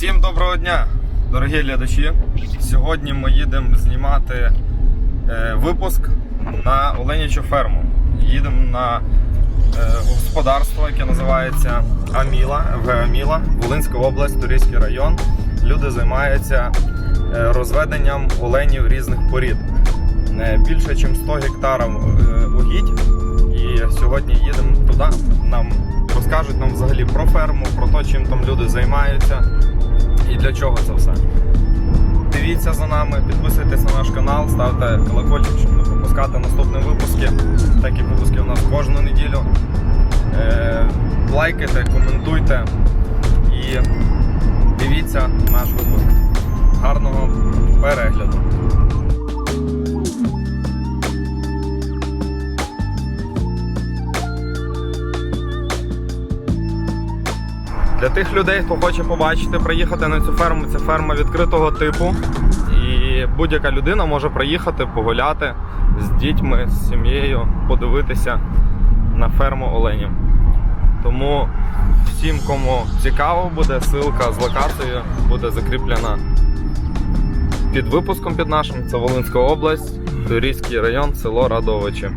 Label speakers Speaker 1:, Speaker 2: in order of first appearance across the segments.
Speaker 1: Всім доброго дня, дорогі глядачі. Сьогодні ми їдемо знімати е, випуск на Оленячу ферму. Їдемо на е, господарство, яке називається Аміла, ВГ Аміла, Волинська область, Турійський район. Люди займаються е, розведенням оленів різних порід. Е, Більше, ніж 100 гектарів угідь. І сьогодні їдемо туди. Нам розкажуть нам взагалі про ферму, про те, чим там люди займаються і для чого це все. Дивіться за нами, підписуйтесь на наш канал, ставте колокольчик, щоб не пропускати наступні випуски. Такі випуски у нас кожну неділю. Е, лайкайте, коментуйте і дивіться наш випуск. Гарного перегляду! Тих людей, хто хоче побачити, приїхати на цю ферму, це ферма відкритого типу. І будь-яка людина може приїхати, погуляти з дітьми, з сім'єю, подивитися на ферму оленів. Тому всім, кому цікаво буде, ссылка з локацією буде закріплена під випуском під нашим. Це Волинська область, Турійський район, село Радовичі.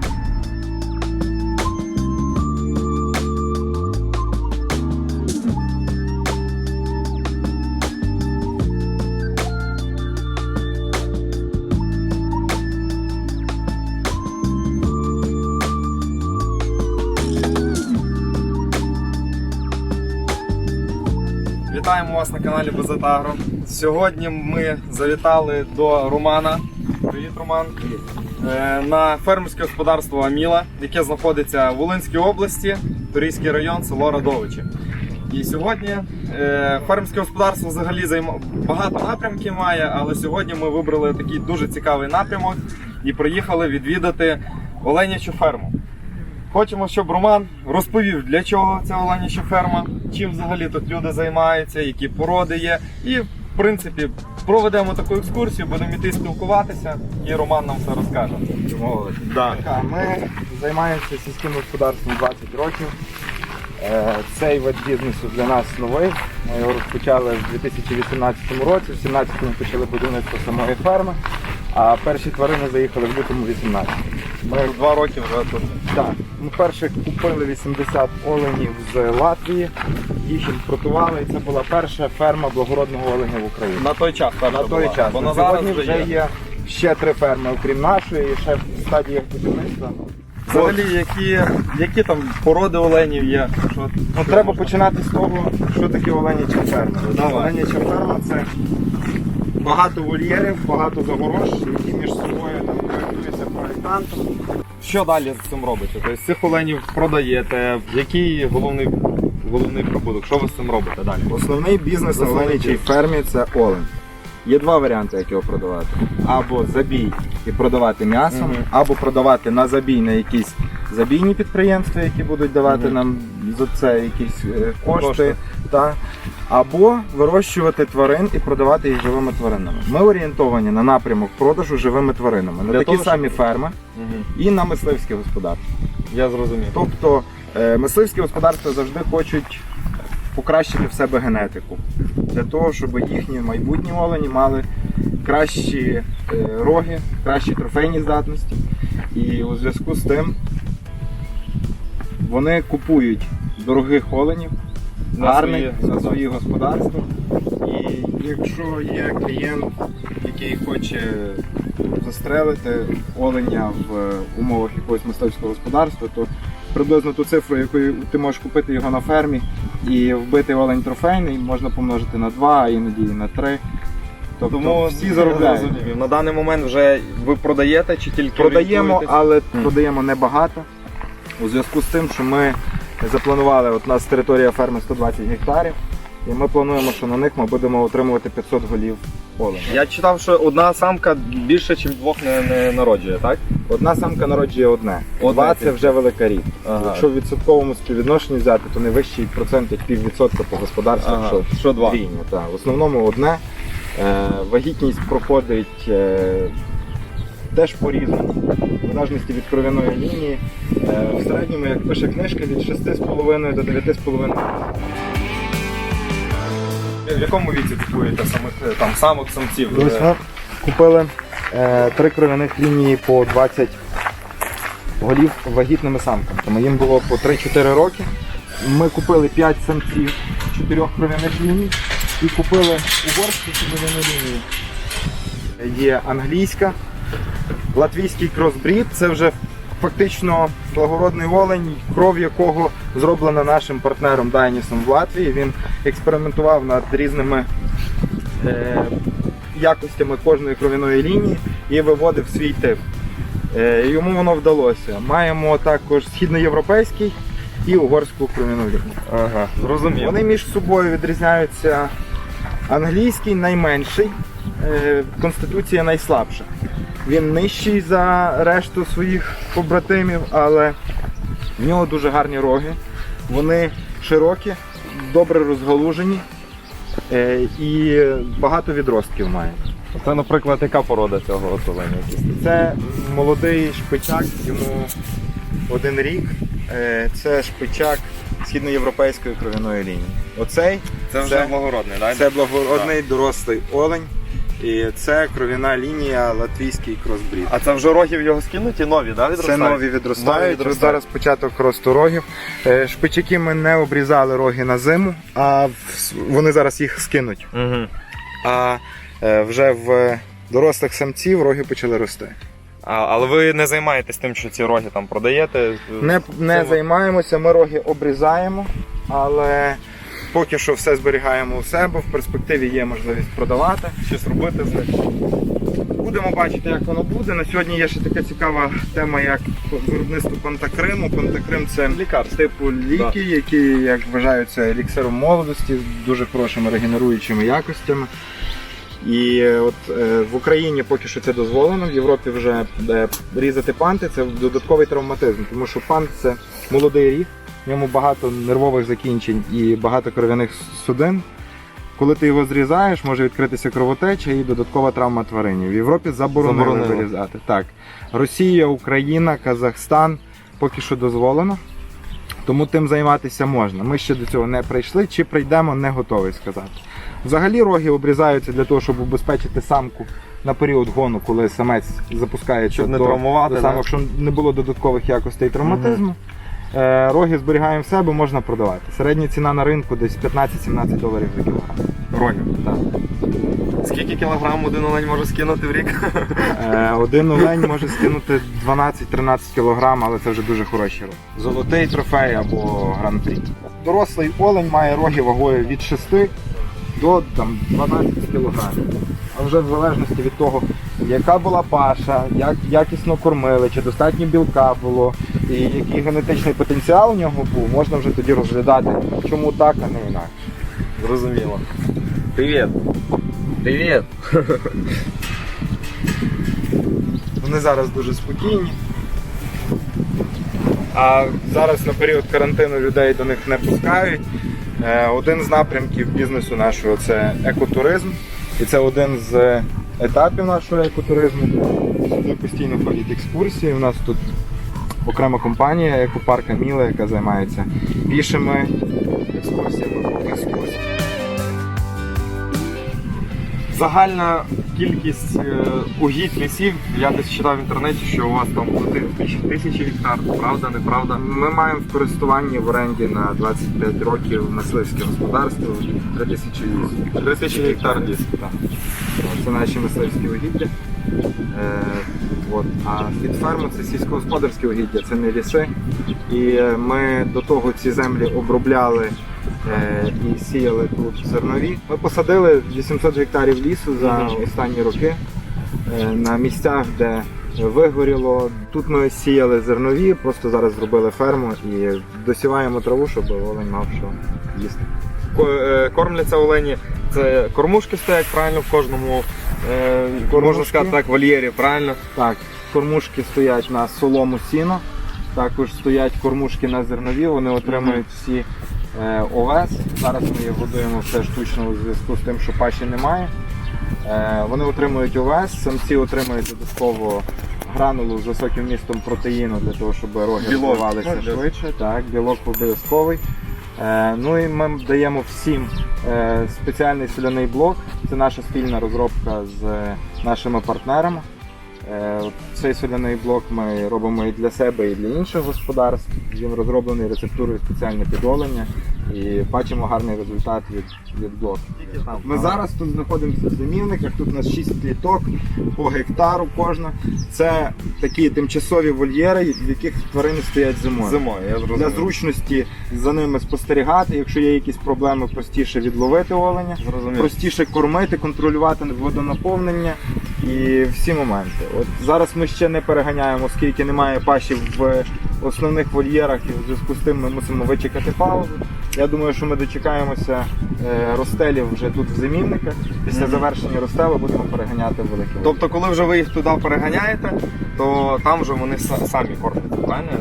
Speaker 1: Вітаємо вас на каналі Безетагро. Сьогодні ми завітали до Романа. Привіт, Роман. Е, На фермерське господарство Аміла, яке знаходиться в Волинській області, Турійський район, село Радовичі. І сьогодні е, фермерське господарство взагалі багато напрямків має, але сьогодні ми вибрали такий дуже цікавий напрямок і приїхали відвідати Оленячу ферму. Хочемо, щоб Роман розповів, для чого ця оленяча ферма, чим взагалі тут люди займаються, які породи є. І, в принципі, проведемо таку екскурсію, будемо йти спілкуватися, і Роман нам все розкаже. Да.
Speaker 2: Так, Ми займаємося сільським господарством 20 років. Е, Цей вид бізнесу для нас новий. Ми його розпочали в 2018 році, в 2017 ми почали будівництво самої ферми, а перші тварини заїхали в лютому 18.
Speaker 1: Ми два роки вже тут.
Speaker 2: Так, ми перше купили 80 оленів з Латвії, їх імпортували, і це була перша ферма благородного оленя в Україні.
Speaker 1: На той час, перша
Speaker 2: На той
Speaker 1: була.
Speaker 2: час.
Speaker 1: Бо
Speaker 2: На
Speaker 1: зараз
Speaker 2: сьогодні вже є ще три ферми, окрім нашої, і ще в стадіях будівництва.
Speaker 1: Взагалі, які, які там породи оленів є? Що,
Speaker 2: Ну, треба починати з того, що таке оленяча ферма.
Speaker 1: Давай.
Speaker 2: Оленяча ферма це багато вольєрів, багато загорож, які між проєктантом.
Speaker 1: Що далі з цим робите? Тобто цих оленів продаєте, який головний, головний прибуток? Що ви з цим робите далі?
Speaker 2: Основний бізнес на оленячій фермі це олень. Є два варіанти, як його продавати. Або забій і продавати м'ясом,
Speaker 1: Мгм.
Speaker 2: або продавати на забій на якісь забійні підприємства, які будуть давати
Speaker 1: Мгм.
Speaker 2: нам за це якісь е, кошти.
Speaker 1: Кошти.
Speaker 2: Та. Або вирощувати тварин і продавати їх живими тваринами. Ми орієнтовані на напрямок продажу живими тваринами, на
Speaker 1: Для
Speaker 2: такі
Speaker 1: того, щоб-
Speaker 2: самі ферми
Speaker 1: Угу.
Speaker 2: і на мисливське господарство.
Speaker 1: Я зрозумів.
Speaker 2: Тобто е, мисливські господарства завжди хочуть покращити в себе генетику для того, щоб їхні майбутні олені мали кращі е, роги, кращі трофейні здатності. І у зв'язку з тим вони купують дорогих оленів,
Speaker 1: На
Speaker 2: гарних
Speaker 1: свої
Speaker 2: на свої господарства. І якщо є клієнт, який хоче застрелити оленя в е, умовах якогось мисливського господарства, то приблизно ту цифру, якою ти можеш купити його на фермі і вбити олень трофейний, можна помножити на 2, а іноді і на 3. Тобто
Speaker 1: Тому
Speaker 2: всі заробляють.
Speaker 1: На даний момент вже ви продаєте чи тільки
Speaker 2: Продаємо, але продаємо небагато. У зв'язку з тим, що ми запланували, от у нас територія ферми 120 гектарів, і ми плануємо, що на них ми будемо отримувати 500 голів оленя.
Speaker 1: Я читав, що одна самка більше, ніж двох не, не народжує, так?
Speaker 2: Одна самка народжує одне. Два це вже велика рік.
Speaker 1: Ага.
Speaker 2: Якщо в відсотковому співвідношенні взяти, то не вищий процент, як піввідсотка по господарству,
Speaker 1: Ага.
Speaker 2: що,
Speaker 1: Що два?
Speaker 2: В основному одне. Е, вагітність проходить е, теж по-різному, в залежності від кров'яної лінії. Е, в середньому, як пише книжка, від 6,5 до 9,5.
Speaker 1: В якому віці купуєте самих е, там самок самців?
Speaker 2: Ось ми купили е, три кров'яних лінії по 20 голів вагітними самками. Тому їм було по 3-4 роки. Ми купили 5 самців чотирьох кров'яних ліній і купили угорську кров'яну лінію. Є англійська, латвійський кросбрід. Це вже фактично благородний олень, кров якого зроблена нашим партнером Дайнісом в Латвії. Він експериментував над різними е, якостями кожної кров'яної лінії і виводив свій тип. Е, Йому воно вдалося. Маємо також східноєвропейський і угорську кров'яну лінію.
Speaker 1: Ага, зрозумів.
Speaker 2: Вони між собою відрізняються. Англійський найменший, е, конституція найслабша. Він нижчий за решту своїх побратимів, але в нього дуже гарні роги. Вони широкі, добре розгалужені е, і багато відростків мають.
Speaker 1: Це, наприклад, яка порода цього от оленя?
Speaker 2: Це молодий шпичак, йому один рік. Е, Це шпичак східноєвропейської кров'яної лінії. Оцей
Speaker 1: Це вже благородний, так?
Speaker 2: це благородний дорослий олень. І це кров'яна лінія латвійський кросбрід.
Speaker 1: А це вже рогів його скинуті, нові, да,
Speaker 2: Це нові відростають.
Speaker 1: Нові відростають.
Speaker 2: Зараз початок росту рогів. Е, Шпичаки ми не обрізали роги на зиму, а вони зараз їх скинуть.
Speaker 1: Угу.
Speaker 2: А е, вже в дорослих самців роги почали рости.
Speaker 1: А, але ви не займаєтесь тим, що ці роги там продаєте?
Speaker 2: Не, не займаємося, ми роги обрізаємо, але поки що все зберігаємо у себе. В перспективі є можливість продавати.
Speaker 1: Щось робити з них?
Speaker 2: Будемо бачити, як воно буде. На сьогодні є ще така цікава тема, як виробництво пантакриму. Пантакрим це
Speaker 1: Лікарство.
Speaker 2: типу ліки, які як вважаються еліксиром молодості з дуже хорошими регенеруючими якостями. І е, от е, в Україні поки що це дозволено, в Європі вже е, різати панти це додатковий травматизм, тому що пант це молодий ріг, в ньому багато нервових закінчень і багато кров'яних судин. Коли ти його зрізаєш, може відкритися кровотеча і додаткова травма тварині. В Європі заборонили,
Speaker 1: Заборонили.
Speaker 2: вирізати. Так. Росія, Україна, Казахстан поки що дозволено. Тому тим займатися можна. Ми ще до цього не прийшли, чи прийдемо, не готовий сказати. Взагалі роги обрізаються для того, щоб убезпечити самку на період гону, коли самець запускається
Speaker 1: Щоб не
Speaker 2: до,
Speaker 1: травмувати,
Speaker 2: до самок, щоб не було додаткових якостей травматизму. Е, Роги зберігаємо в себе, можна продавати. Середня ціна на ринку десь 15-17 доларів за кілограм.
Speaker 1: Рогів.
Speaker 2: Так.
Speaker 1: Скільки кілограм один олень може скинути в рік?
Speaker 2: Е, Один олень може скинути 12-13 кг, але це вже дуже хороші роги. Золотий трофей або гран-прі. Дорослий олень має роги вагою від 6 до там, 12 кг. А вже в залежності від того, яка була паша, як якісно кормили, чи достатньо білка було, і який генетичний потенціал у нього був, можна вже тоді розглядати, чому так, а не інакше.
Speaker 1: Зрозуміло. Привіт. Привіт.
Speaker 2: Вони зараз дуже спокійні. А зараз на період карантину людей до них не пускають. Е, Один з напрямків бізнесу нашого це екотуризм. І це один з етапів нашого екотуризму. Сюди постійно ходять екскурсії. У нас тут окрема компанія екопарка Міла, яка займається пішими екскурсіями по екскурсіям.
Speaker 1: Загальна кількість е, угідь лісів, я десь читав в інтернеті, що у вас там тисячі, тисячі гектар, правда, неправда?
Speaker 2: Ми маємо в користуванні в оренді на 25 років мисливське господарство 3000 лісів.
Speaker 1: 3 тисячі гектар ліс.
Speaker 2: Так. Це наші мисливські угіддя. Е, от. А від це сільськогосподарські угіддя, це не ліси. І е, ми до того ці землі обробляли е, і сіяли тут зернові. Ми посадили 800 гектарів лісу за останні роки е, на місцях, де вигоріло. Тут ми сіяли зернові, просто зараз зробили ферму і досіваємо траву, щоб олень мав що їсти.
Speaker 1: Е, Кормляться олені, це кормушки стоять правильно в кожному, е, можна сказати так, вольєрі, правильно?
Speaker 2: Так, кормушки стоять на солому сіно, також стоять кормушки на зернові, вони отримують всі е, овес. Зараз ми їх годуємо все штучно у зв'язку з тим, що паші немає. Е, вони отримують овес, самці отримують додатково гранулу з високим містом протеїну для того, щоб роги розвивалися
Speaker 1: Ну,
Speaker 2: швидше. Так, білок обов'язковий. Е, Ну і ми даємо всім е, спеціальний соляний блок. Це наша спільна розробка з нашими партнерами. Е, Цей соляний блок ми робимо і для себе, і для інших господарств. Він розроблений рецептурою спеціальне підолення і бачимо гарний результат від, від блоку. Ми зараз тут знаходимося в зимівниках, тут у нас 6 кліток по гектару кожна. Це такі тимчасові вольєри, в яких тварини стоять зимою.
Speaker 1: Зимою, я
Speaker 2: Для зручності за ними спостерігати, якщо є якісь проблеми, простіше відловити оленя,
Speaker 1: Зрозумів.
Speaker 2: простіше кормити, контролювати водонаповнення і всі моменти. От зараз ми ще не переганяємо, оскільки немає пашів в основних вольєрах, і в зв'язку з тим ми мусимо вичекати паузу. Я думаю, що ми дочекаємося е, ростелів вже тут в замінниках. Після завершення ростелу будемо переганяти великі.
Speaker 1: Тобто, коли вже ви їх туди переганяєте, то там вже вони самі кормляться, правильно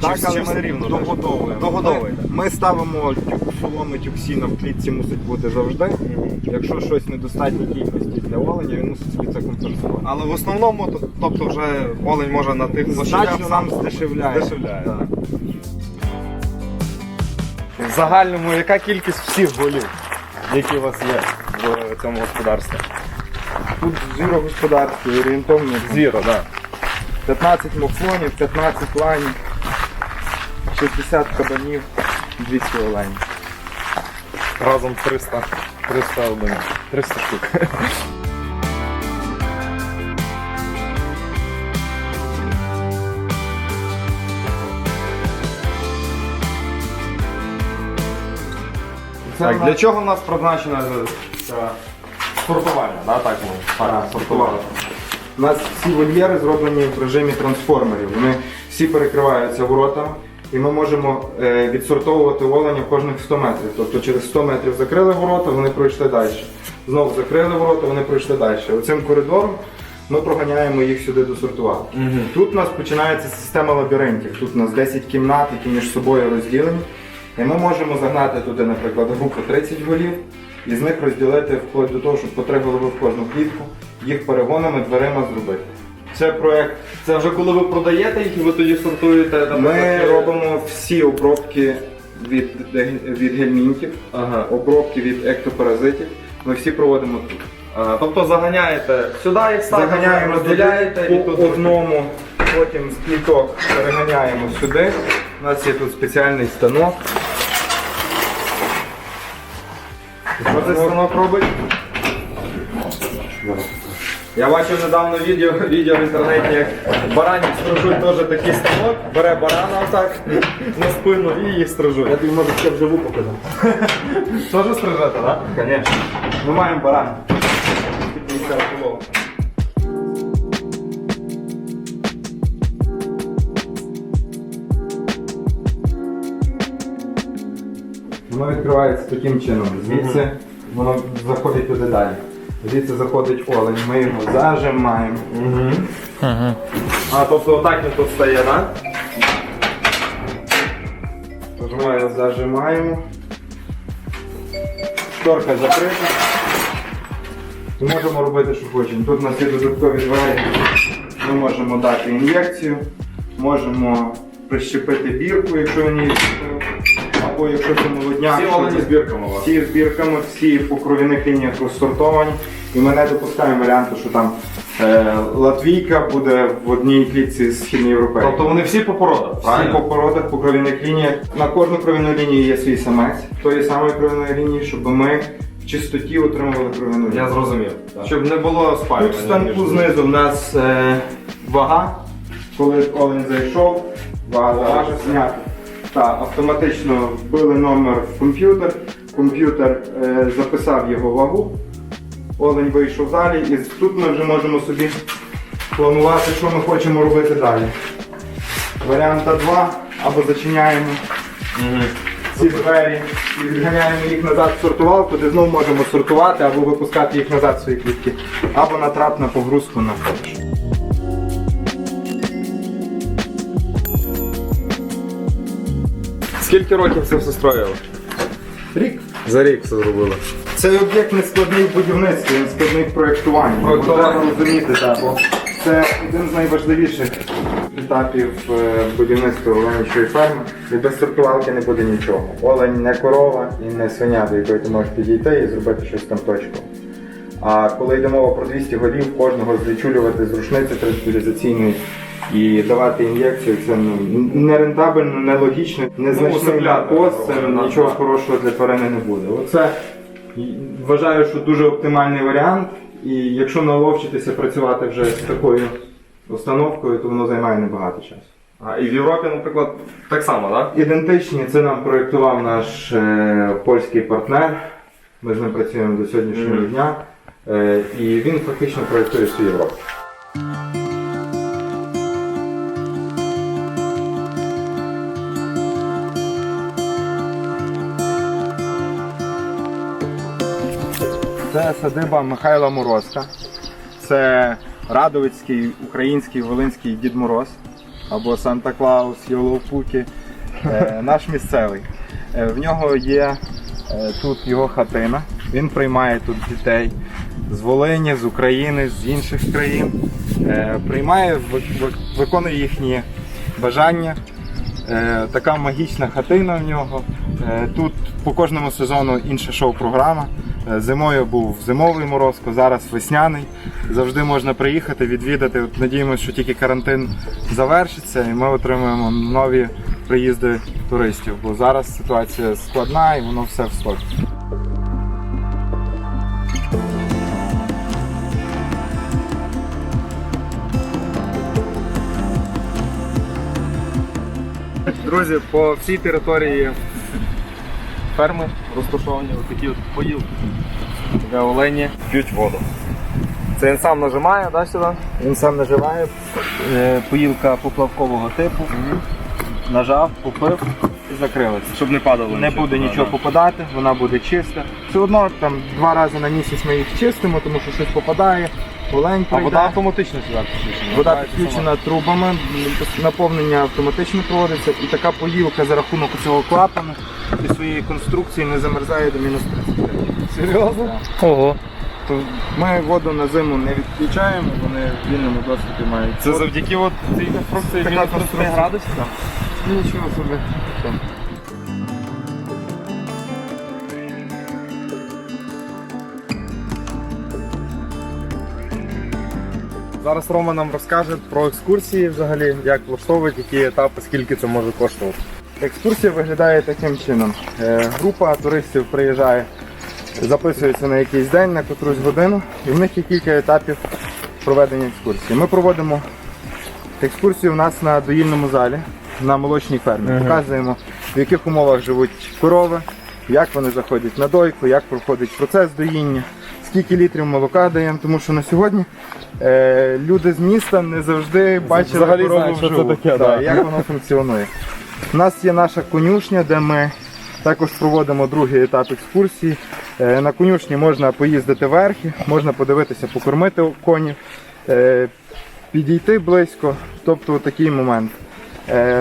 Speaker 1: так
Speaker 2: але ми
Speaker 1: рівно
Speaker 2: догодовуємо.
Speaker 1: Догодовуєте.
Speaker 2: Ми, ми ставимо тюк, соломи тюксіна в клітці мусить бути завжди. Якщо щось недостатньої кількості для оленя, він мусить собі це компенсувати.
Speaker 1: Але в основному, то- тобто вже олень може на тих площадях
Speaker 2: нам здешевляє.
Speaker 1: здешевляє.
Speaker 2: Так.
Speaker 1: В загальному яка кількість всіх голів, які у вас є в цьому господарстві?
Speaker 2: Тут зіро господарство, орієнтовно
Speaker 1: Зіро, так.
Speaker 2: 15 муфлонів, 15 ланів, 60 кабанів, 200 оленів.
Speaker 1: Разом 300, 300 один, 300 штук. Так, для чого в нас призначена ця сортування, да, так ми
Speaker 2: Так,
Speaker 1: сортували.
Speaker 2: У нас всі вольєри зроблені в режимі трансформерів. Вони всі перекриваються воротами, і ми можемо е, відсортовувати оленя кожних 100 метрів. Тобто через 100 метрів закрили ворота, вони пройшли далі. Знову закрили ворота, вони пройшли далі. Оцим коридором ми проганяємо їх сюди досортувати. Тут у нас починається система лабіринтів. Тут у нас 10 кімнат, які між собою розділені. І ми можемо загнати туди, наприклад, групу 30 голів і з них розділити вплоть до того, щоб по три голови в кожну клітку, їх перегонами дверима зробити. Це проект.
Speaker 1: Це вже коли ви продаєте їх і ви тоді сортуєте.
Speaker 2: Ми
Speaker 1: наприклад,
Speaker 2: робимо всі обробки від, від гельмінтів,
Speaker 1: Ага.
Speaker 2: обробки від ектопаразитів. Ми всі проводимо тут.
Speaker 1: Ага, тобто заганяєте сюди їх ставите,
Speaker 2: Заганяємо
Speaker 1: розділяєте і
Speaker 2: по
Speaker 1: тут
Speaker 2: одному, потім з кліток переганяємо сюди. У нас є тут спеціальний станок.
Speaker 1: Що цей станок робить? Я бачив недавно відео, відео в інтернеті, як баранів стрижуть теж такий станок, бере барана отак на спину і їх стрижуть.
Speaker 2: Я тобі можу це вживу показати.
Speaker 1: Теж стрижете, так?
Speaker 2: Звісно. Ми маємо баран. Воно відкривається таким чином. Звідси воно заходить туди далі. Звідси заходить олень, ми його зажимаємо.
Speaker 1: Угу. А, тобто отак він тут стає, так?
Speaker 2: Його зажимаємо. Шторка закрита. Можемо робити, що хочемо. Тут у нас є додаткові двері. Ми можемо дати ін'єкцію, можемо прищепити бірку, якщо він її зробив. Або якщо це молодняк.
Speaker 1: Всі олені збірками у вас.
Speaker 2: Всі збірками, всі по кров'яних лініях розсортовані. І ми не допускаємо варіанту, що там е, латвійка буде в одній клітці з східноєвропейською.
Speaker 1: Тобто вони всі по породах,
Speaker 2: Всі
Speaker 1: правильно?
Speaker 2: по породах, по кров'яних лініях. На кожну кров'яну лінію є свій самець тої самої кров'яної лінії, щоб ми в чистоті отримували кров'яну лінію.
Speaker 1: Я зрозумів. Щоб не було спалювання.
Speaker 2: Тут в станку
Speaker 1: між-
Speaker 2: знизу в нас е, вага. Коли олень зайшов, вага вага Так, автоматично вбили номер в комп'ютер. Комп'ютер е, записав його вагу. Олень вийшов далі, і тут ми вже можемо собі планувати, що ми хочемо робити далі. Варіанта 2 або зачиняємо
Speaker 1: Мгм.
Speaker 2: ці двері і відганяємо їх назад в сортувалку, де знову можемо сортувати або випускати їх назад в свої клітки, або на трап на погрузку на фоч.
Speaker 1: Скільки років це все строїли?
Speaker 2: Рік.
Speaker 1: За рік все зробили.
Speaker 2: Цей об'єкт не складний в будівництві, він складний в проєктуванні.
Speaker 1: Проєктуванні.
Speaker 2: Треба розуміти, так. бо Це один з найважливіших етапів е, будівництва оленячої ферми. І без сортувалки не буде нічого. Олень не корова і не свиня, до якої ти можеш підійти і зробити щось там точку. А коли йде мова про 200 голів, кожного злічулювати з рушниці транспілізаційної і давати ін'єкцію, це ну, не рентабельно, не логічно, не значний
Speaker 1: усиплятор
Speaker 2: наркоз, це нічого хорошого для тварини не буде. Оце вважаю, що дуже оптимальний варіант. І якщо наловчитися працювати вже з такою установкою, то воно займає небагато часу.
Speaker 1: А, і в Європі, наприклад, так само, так?
Speaker 2: Ідентичні це нам проєктував наш е, польський партнер. Ми з ним працюємо до сьогоднішнього
Speaker 1: Мгм.
Speaker 2: дня. Е, і він фактично проєктує всю Європу. Це садиба Михайла Морозка. Це Радовицький, український, волинський Дід Мороз або Санта Клаус, Йоловпуки. Е, наш місцевий. Е, в нього є е, тут його хатина. Він приймає тут дітей з Волині, з України, з інших країн. Приймає, ви- ви- виконує їхні бажання. Така магічна хатина в нього. Тут по кожному сезону інша шоу-програма. Е, Зимою був зимовий морозко, зараз весняний. Завжди можна приїхати, відвідати. От надіємося, що тільки карантин завершиться і ми отримаємо нові приїзди туристів. Бо зараз ситуація складна і воно все в стокі.
Speaker 1: Друзі, по всій території ферми розташовані такі от поїлки, для олені п'ють воду. Це він сам нажимає, да, сюди?
Speaker 2: Він сам наживає. Е, Поїлка поплавкового типу. Нажав, попив і закрилася.
Speaker 1: Щоб не падало.
Speaker 2: Не буде нічого попадати, вона буде чиста. Все одно там два рази на місяць ми їх чистимо, тому що щось попадає, олень
Speaker 1: А вода автоматично сюди підключена.
Speaker 2: Вода підключена трубами, наповнення автоматично проводиться, і така поїлка за рахунок цього клапану і своєї конструкції не замерзає до мінус 30 градусів.
Speaker 1: сама. Серйозно?
Speaker 2: Ого. То ми воду на зиму не відключаємо, вони в вільному доступі мають.
Speaker 1: Це завдяки от цій конструкції мінус 30 градусів? Так?
Speaker 2: Нічого собі.
Speaker 1: Зараз Рома нам розкаже про екскурсії взагалі, як влаштовують, які етапи, скільки це може коштувати.
Speaker 2: Екскурсія виглядає таким чином. Е, Група туристів приїжджає, записується на якийсь день, на котрусь годину, і в них є кілька етапів проведення екскурсії. Ми проводимо екскурсію у нас на доїльному залі, на молочній фермі.
Speaker 1: Мгм.
Speaker 2: Показуємо, в яких умовах живуть корови, як вони заходять на дойку, як проходить процес доїння, скільки літрів молока даємо, тому що на сьогодні е, люди з міста не завжди бачили
Speaker 1: Взагалі
Speaker 2: корову
Speaker 1: що це
Speaker 2: вживу.
Speaker 1: таке,
Speaker 2: Да,
Speaker 1: да.
Speaker 2: як воно функціонує. У нас є наша конюшня, де ми також проводимо другий етап екскурсії. Е, На конюшні можна поїздити верхи, можна подивитися, покормити конів, е, підійти близько, тобто такий момент.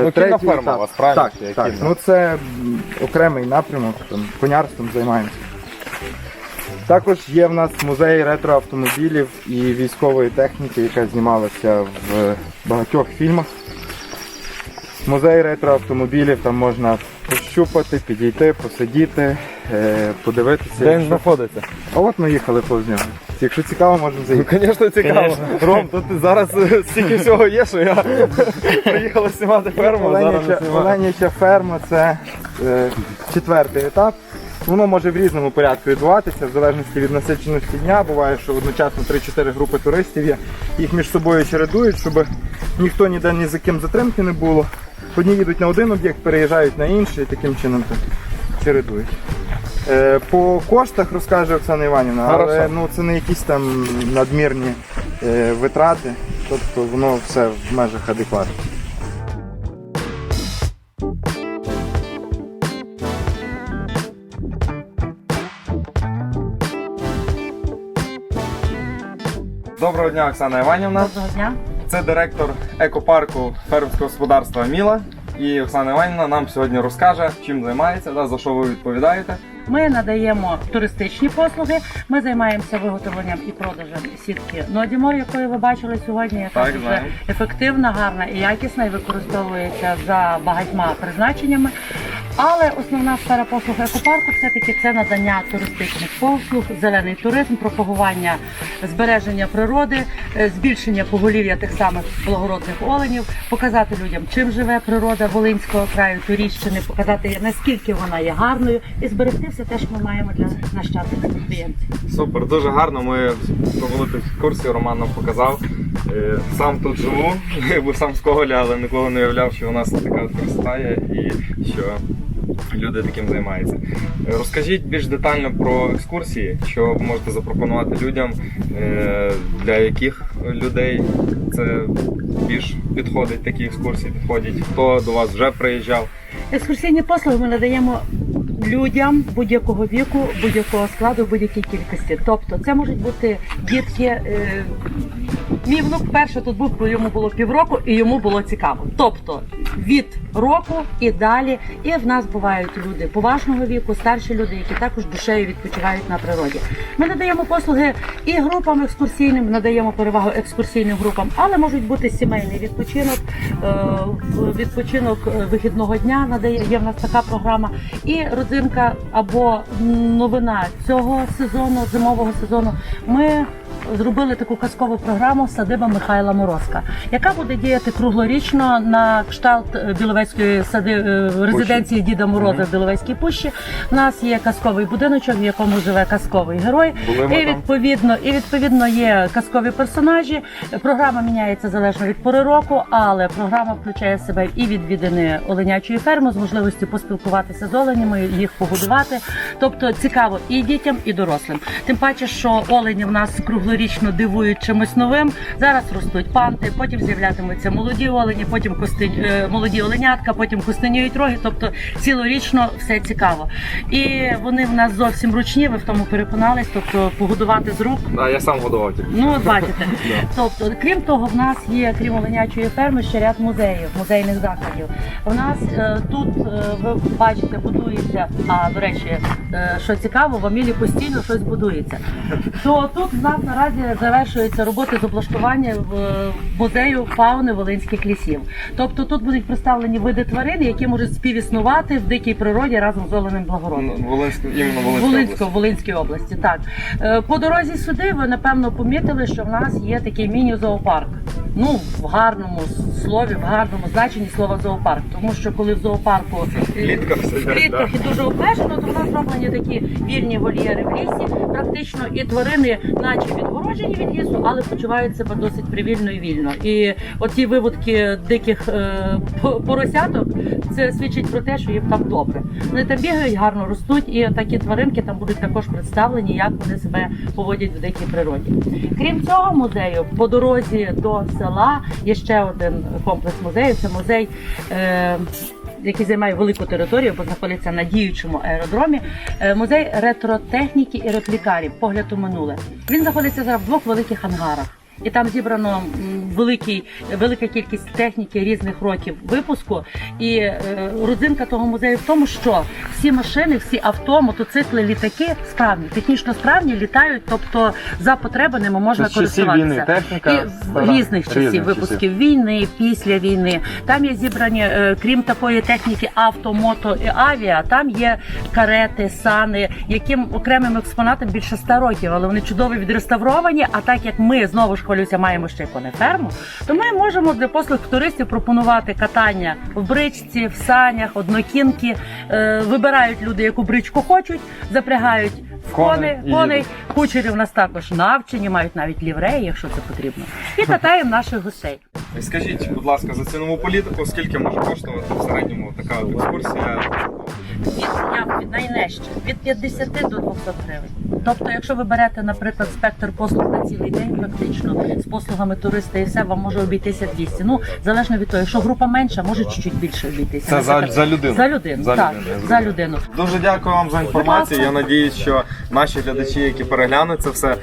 Speaker 1: Ну,
Speaker 2: третій
Speaker 1: кінна ферма у вас, правильно?
Speaker 2: Так,
Speaker 1: Чи
Speaker 2: так. Ну, це м, окремий напрямок, там, конярством займаємося. Також є в нас музей ретроавтомобілів і військової техніки, яка знімалася в багатьох фільмах. Музей ретроавтомобілів, там можна пощупати, підійти, посидіти, е, подивитися.
Speaker 1: Де він
Speaker 2: Якщо-
Speaker 1: знаходиться?
Speaker 2: А от ми їхали повз нього. Якщо цікаво, можемо
Speaker 1: Ну,
Speaker 2: заїхати.
Speaker 1: звісно, цікаво. Ром, тут зараз е, стільки всього є, що я приїхала знімати ферму,
Speaker 2: Оленяча. Оленяча ферма це е, четвертий етап. Воно може в різному порядку відбуватися, в залежності від насиченості дня. Буває, що одночасно 3-4 групи туристів є. Їх між собою чередують, щоб ніхто ніде ні за ким затримки не було. Одні їдуть на один об'єкт, переїжджають на інший, і таким чином так чередують. Е, По коштах розкаже Оксана Іванівна, але
Speaker 1: Хорошо.
Speaker 2: ну, це не якісь там надмірні е, витрати, тобто воно все в межах адекватно.
Speaker 1: Доброго дня, Оксана Іванівна.
Speaker 3: Доброго дня.
Speaker 1: Це директор екопарку фермерського господарства Міла. І Оксана Іванівна нам сьогодні розкаже, чим займається, да, за що ви відповідаєте.
Speaker 3: Ми надаємо туристичні послуги. Ми займаємося виготовленням і продажем сітки Нодімор, якої ви бачили сьогодні, яка
Speaker 1: Так,
Speaker 3: дуже ефективна, гарна і якісна, і використовується за багатьма призначеннями. Але основна сфера послуг екопарку все-таки це надання туристичних послуг, зелений туризм, пропагування збереження природи, е, збільшення поголів'я тих самих благородних оленів, показати людям, чим живе природа Волинського краю, Туріщини, показати наскільки вона є гарною, і зберегти все те, що ми маємо для нащадків клієнтів.
Speaker 1: Супер, дуже гарно. Ми провели екскурсію, Роман нам показав. Е, Сам тут живу, бо сам з Коголя, але ніколи не уявляв, що у нас така є і що люди таким займаються. Розкажіть більш детально про екскурсії, що ви можете запропонувати людям, е, для яких людей це більш підходить такі екскурсії, підходять, хто до вас вже приїжджав.
Speaker 3: Екскурсійні послуги ми надаємо людям будь-якого віку, будь-якого складу, будь-якій кількості. Тобто, це можуть бути дітки. Е, мій внук перше тут був, коли йому було півроку, і йому було цікаво. Тобто від року і далі. І в нас бувають люди поважного віку, старші люди, які також душею відпочивають на природі. Ми надаємо послуги і групам екскурсійним, надаємо перевагу екскурсійним групам, але можуть бути сімейний відпочинок, е, відпочинок е, вихідного дня. Надає є в нас така програма. І родзинка або новина цього сезону, зимового сезону. Ми зробили таку казкову програму Садиба Михайла Морозка, яка буде діяти круглорічно на кшталт е, Біловецької сади е, резиденції Діда Мороза в Біловецькій пущі. У нас є казковий будиночок, в якому живе казковий герой.
Speaker 1: Були ми
Speaker 3: І
Speaker 1: там.
Speaker 3: відповідно, і відповідно є казкові персонажі. Програма міняється залежно від пори року, але програма включає в себе і відвідини оленячої ферми з можливістю поспілкуватися з оленями, їх погодувати. Тобто цікаво і дітям, і дорослим. Тим паче, що олені в нас круглорічно дивують чимось новим. Зараз ростуть панти, потім з'являтимуться молоді олені, потім костинь, е, молоді оленятка, потім костеніють роги. Тобто цілорічно все цікаво. І вони в нас зовсім ручні. Ви в тому переконались. Тобто погодувати з рук
Speaker 1: А я сам годував тільки.
Speaker 3: Ну, от бачите. Тобто, крім того, в нас є, крім оленячої ферми, ще ряд музеїв, музейних закладів. У нас е, тут е, ви бачите, будується. А до речі, е, що цікаво, в Амілі постійно щось будується. То тут в нас наразі завершуються роботи з облаштування в е, музею фауни Волинських лісів. Тобто тут будуть представлені види тварин, які можуть співіснувати в дикій природі разом з оленем благородним.
Speaker 1: Волинську, іменно Волинська
Speaker 3: Волинську,
Speaker 1: область.
Speaker 3: Волинській області, так. Е, По дорозі сюди ви напевно помітили, що в нас є такий міні-зоопарк. Ну, в гарному слові, в гарному значенні слова зоопарк. Тому що коли в зоопарку е, в клітках і дуже обмежено, то в нас зроблені такі вільні вольєри в лісі. Практично і тварини, наче відгороджені від лісу, але почувають себе досить привільно і вільно. І оті виводки диких е, поросяток це свідчить про те, що їм там добре. Вони там бігають, гарно ростуть, і такі тваринки там будуть також представлені, як вони себе поводять в дикій природі. Крім цього музею, по дорозі до села є ще один комплекс музеїв. Це музей. Е, який займає велику територію, бо знаходиться на діючому аеродромі. Е, Музей ретротехніки і реплікарів. Погляд у минуле. Він знаходиться зараз в двох великих ангарах. І там зібрано великий, велика кількість техніки різних років випуску. І е, родзинка того музею в тому, що всі машини, всі авто, мотоцикли, літаки справні, технічно справні, літають. Тобто за потреби ними можна користуватися.
Speaker 1: війни техніка
Speaker 3: і
Speaker 1: стара,
Speaker 3: різних часів
Speaker 1: різних
Speaker 3: випусків війни, після війни. Там є зібрані, е, крім такої техніки, авто, мото і авіа. Там є карети, сани, яким окремим експонатам більше 100 років, але вони чудово відреставровані. А так як ми знову ж хвалюся, маємо ще й конеферму, то ми можемо для послуг туристів пропонувати катання в бричці, в санях, однокінки. Е, Вибирають люди, яку бричку хочуть, запрягають. в
Speaker 1: Кони
Speaker 3: коней, кучері в нас також навчені, мають навіть лівреї, якщо це потрібно. І катаємо наших гостей.
Speaker 1: Скажіть, будь ласка, за цінову політику, скільки може коштувати в середньому така от екскурсія?
Speaker 3: Від я від найнижче від 50 до 200 гривень. Тобто, якщо ви берете, наприклад, спектр послуг на цілий день, практично з послугами туриста і все, вам може обійтися 200. Ну залежно від того, якщо група менша, може чуть-чуть більше обійтися.
Speaker 1: Це за, за людину.
Speaker 3: за людину.
Speaker 1: За
Speaker 3: так,
Speaker 1: людину,
Speaker 3: за людину.
Speaker 1: Дуже дякую вам за інформацію. Я надіюсь, що наші глядачі, які переглянуть це все,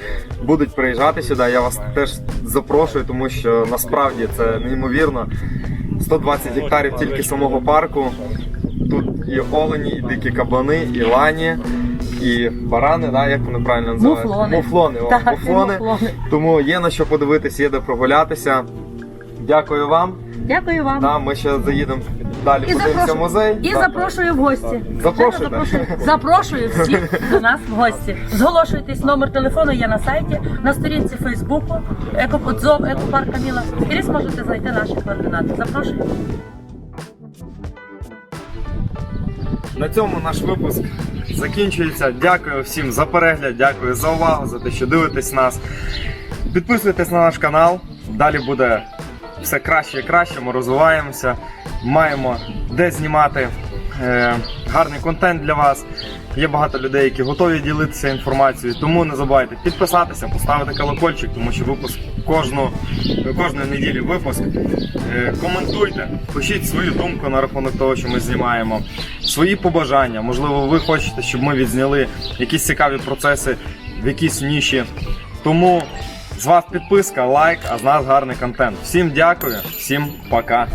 Speaker 1: будуть приїжджати сюди. Я вас теж запрошую, тому що насправді це неймовірно. 120 гектарів тільки самого парку. Тут і олені, і дикі кабани, і лані, і барани, да, як вони правильно називають?
Speaker 3: Муфлони.
Speaker 1: Муфлони. о,
Speaker 3: Так,
Speaker 1: муфлони.
Speaker 3: муфлони.
Speaker 1: Тому є на що подивитися, є де прогулятися. Дякую вам.
Speaker 3: Дякую вам.
Speaker 1: Да, ми ще заїдемо далі,
Speaker 3: І
Speaker 1: подивимося
Speaker 3: запрошую,
Speaker 1: музей.
Speaker 3: і
Speaker 1: Да.
Speaker 3: запрошую в гості.
Speaker 1: Запрошуйте.
Speaker 3: Запрошую, запрошую всіх до нас в гості. Зголошуйтесь, номер телефону є на сайті, на сторінці Фейсбуку, екоподзов, екопарк Каміла. Скрізь можете знайти наші координати. Запрошую.
Speaker 1: На цьому наш випуск закінчується. Дякую всім за перегляд, дякую за увагу, за те, що дивитесь нас. Підписуйтесь на наш канал. Далі буде все краще і краще. Ми розвиваємося, маємо де знімати е, гарний контент для вас. Є багато людей, які готові ділитися інформацією. Тому не забувайте підписатися, поставити колокольчик, тому що випуск кожну, кожної неділі випуск. Е, коментуйте, пишіть свою думку на рахунок того, що ми знімаємо, свої побажання. Можливо, ви хочете, щоб ми відзняли якісь цікаві процеси в якійсь ніші. Тому з вас підписка, лайк, а з нас гарний контент. Всім дякую, всім пока.